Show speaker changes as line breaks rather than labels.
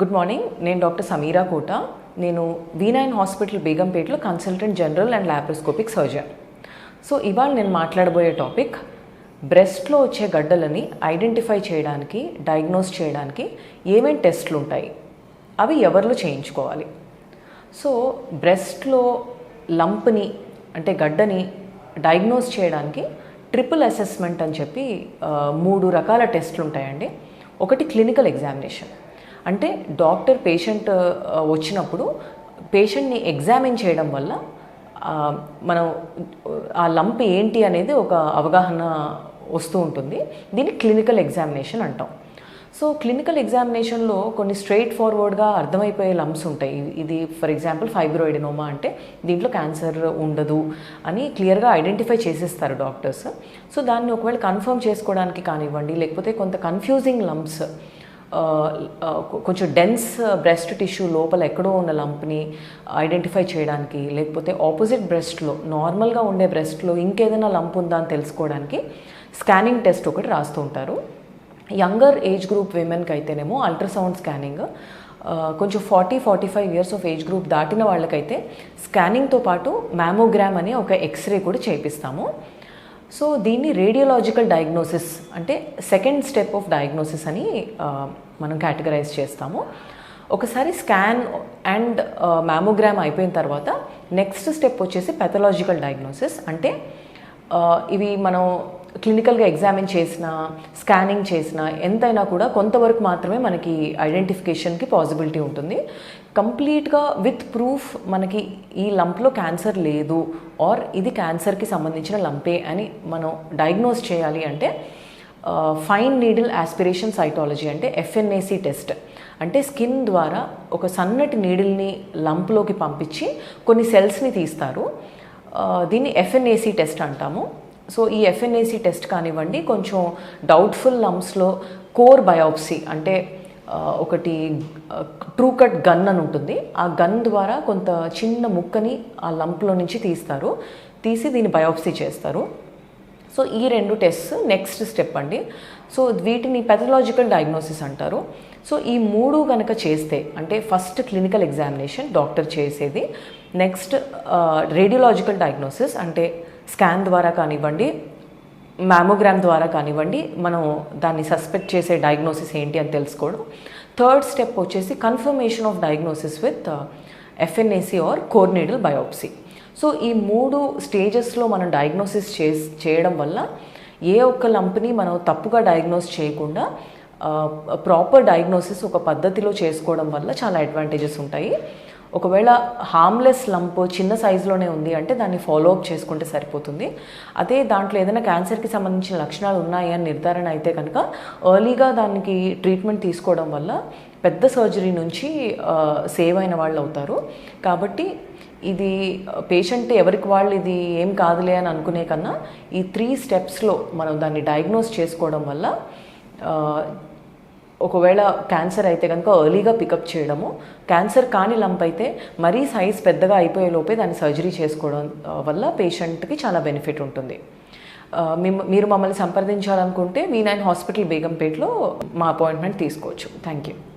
Good morning నేను doctor Sameera Kota. నేను V nine hospital బేగంపేటలో consultant general and laparoscopic surgeon so ఇవాళ నేను మాట్లాడబోయే టాపిక్ బ్రెస్ట్లో వచ్చే గడ్డలని ఐడెంటిఫై చేయడానికి డయాగ్నోస్ చేయడానికి ఏమేమి టెస్ట్లు ఉంటాయి అవి ఎవరిలో చేయించుకోవాలి? సో బ్రెస్ట్లో లంప్ని అంటే గడ్డని డయాగ్నోస్ చేయడానికి ట్రిపుల్ అసెస్మెంట్ అని చెప్పి మూడు రకాల టెస్ట్లు ఉంటాయండి ఒకటి క్లినికల్ ఎగ్జామినేషన్. అంటే డాక్టర్ పేషెంట్ వచ్చినప్పుడు పేషెంట్ని ఎగ్జామిన్ చేయడం వల్ల మనం ఆ లంప్ ఏంటి అనేది ఒక అవగాహన వస్తూ ఉంటుంది. దీన్ని క్లినికల్ ఎగ్జామినేషన్ అంటాం. సో క్లినికల్ ఎగ్జామినేషన్లో కొన్ని స్ట్రైట్ ఫార్వర్డ్గా అర్థమైపోయే లంప్స్ ఉంటాయి. ఇది- ఇది ఫర్ ఎగ్జాంపుల్ ఫైబ్రాయిడినోమా అంటే దీంట్లో క్యాన్సర్ ఉండదు అని క్లియర్గా ఐడెంటిఫై చేసేస్తారు డాక్టర్స్. సో దాన్ని ఒకవేళ కన్ఫర్మ్ చేసుకోవడానికి కానివ్వండి లేకపోతే కొంత కన్ఫ్యూజింగ్ లంప్స్ కొంచెం డెన్స్ బ్రెస్ట్ టిష్యూ లోపల ఎక్కడో ఉన్న లంప్ని ఐడెంటిఫై uh, చేయడానికి లేకపోతే ఆపోజిట్ బ్రెస్ట్లో నార్మల్గా ఉండే బ్రెస్ట్లో ఇంకేదైనా లంప్ ఉందా అని తెలుసుకోవడానికి స్కానింగ్ టెస్ట్ ఒకటి రాస్తూ ఉంటారు. యంగర్ ఏజ్ గ్రూప్ విమెన్కి అయితేనేమో అల్ట్రాసౌండ్ స్కానింగ్ uh, కొంచెం forty forty five years of age group దాటిన వాళ్ళకైతే స్కానింగ్తో పాటు మ్యామోగ్రామ్ అని ఒక ఎక్స్రే కూడా చేపిస్తాము. సో దీన్ని రేడియోలాజికల్ డయాగ్నోసిస్ అంటే సెకండ్ స్టెప్ ఆఫ్ డయాగ్నోసిస్ అని మనం కేటగరైజ్ చేస్తాము. ఒకసారి స్కాన్ అండ్ మ్యామోగ్రామ్ అయిపోయిన తర్వాత నెక్స్ట్ స్టెప్ వచ్చేసి పెథలాజికల్ డయాగ్నోసిస్ అంటే ఇవి మనం క్లినికల్గా ఎగ్జామిన్ చేసిన స్కానింగ్ చేసిన ఎంతైనా కూడా కొంతవరకు మాత్రమే మనకి ఐడెంటిఫికేషన్కి పాసిబిలిటీ ఉంటుంది. కంప్లీట్గా విత్ ప్రూఫ్ మనకి ఈ లంప్లో క్యాన్సర్ లేదు ఆర్ ఇది క్యాన్సర్కి సంబంధించిన లంపే అని మనం డయాగ్నోస్ చేయాలి అంటే ఫైన్ నీడిల్ ఆస్పిరేషన్ సైటాలజీ అంటే ఎఫ్ఎన్ఏసి టెస్ట్. అంటే స్కిన్ ద్వారా ఒక సన్నటి నీడిల్ని లంప్లోకి పంపించి కొన్ని సెల్స్ని తీస్తారు. దీన్ని ఎఫ్ఎన్ఏసి టెస్ట్ అంటాము. సో ఈ ఎఫ్ఎన్ఏసి టెస్ట్ కానివ్వండి కొంచెం డౌట్ఫుల్ లంప్స్లో కోర్ బయాప్సీ అంటే ఒకటి ట్రూ కట్ గన్ అని ఉంటుంది. ఆ గన్ ద్వారా కొంత చిన్న ముక్కని ఆ లంప్లో నుంచి తీస్తారు. తీసి దీన్ని బయాప్సీ చేస్తారు. సో ఈ రెండు టెస్ట్ నెక్స్ట్ స్టెప్ అండి. సో వీటిని పెథలాజికల్ డయాగ్నోసిస్ అంటారు. సో ఈ మూడు కనుక చేస్తే అంటే ఫస్ట్ క్లినికల్ ఎగ్జామినేషన్ డాక్టర్ చేసేది. నెక్స్ట్ రేడియోలాజికల్ డయాగ్నోసిస్ అంటే స్కాన్ ద్వారా కానివ్వండి మ్యామోగ్రామ్ ద్వారా కానివ్వండి మనం దాన్ని సస్పెక్ట్ చేసే డయాగ్నోసిస్ ఏంటి అని తెలుసుకోవడం. థర్డ్ స్టెప్ వచ్చేసి confirmation of diagnosis with FNAC or core needle biopsy so ఈ మూడు స్టేజెస్లో మనం డయాగ్నోసిస్ చే చేయడం వల్ల ఏ ఒక్క లంప్ని మనం తప్పుగా డయాగ్నోస్ చేయకుండా uh, ప్రాపర్ డయాగ్నోసిస్ ఒక పద్ధతిలో చేసుకోవడం వల్ల చాలా అడ్వాంటేజెస్ ఉంటాయి. ఒకవేళ హార్మ్లెస్ లంప్ చిన్న సైజులోనే ఉంది అంటే దాన్ని ఫాలో అప్ చేసుకుంటే సరిపోతుంది. అదే దాంట్లో ఏదైనా క్యాన్సర్కి సంబంధించిన లక్షణాలు ఉన్నాయి అని నిర్ధారణ అయితే కనుక ఎర్లీగా దానికి ట్రీట్మెంట్ తీసుకోవడం వల్ల పెద్ద సర్జరీ నుంచి సేవ్ అయిన వాళ్ళు అవుతారు. కాబట్టి ఇది పేషెంట్ ఎవరికి వాళ్ళు ఇది ఏం కాదులే అని అనుకునే కన్నా ఈ త్రీ స్టెప్స్లో మనం దాన్ని డయాగ్నోస్ చేసుకోవడం వల్ల ఒకవేళ క్యాన్సర్ అయితే కనుక ఎర్లీగా పికప్ చేయడము క్యాన్సర్ కాని లంప్ అయితే మరీ సైజ్ పెద్దగా అయిపోయే లోపే దాన్ని సర్జరీ చేసుకోవడం వల్ల పేషెంట్కి చాలా బెనిఫిట్ ఉంటుంది. మిమ్మ- మీరు మమ్మల్ని సంప్రదించాలనుకుంటే మీ నైన్ హాస్పిటల్ బేగంపేటలో మా అపాయింట్మెంట్ తీసుకోవచ్చు. Thank you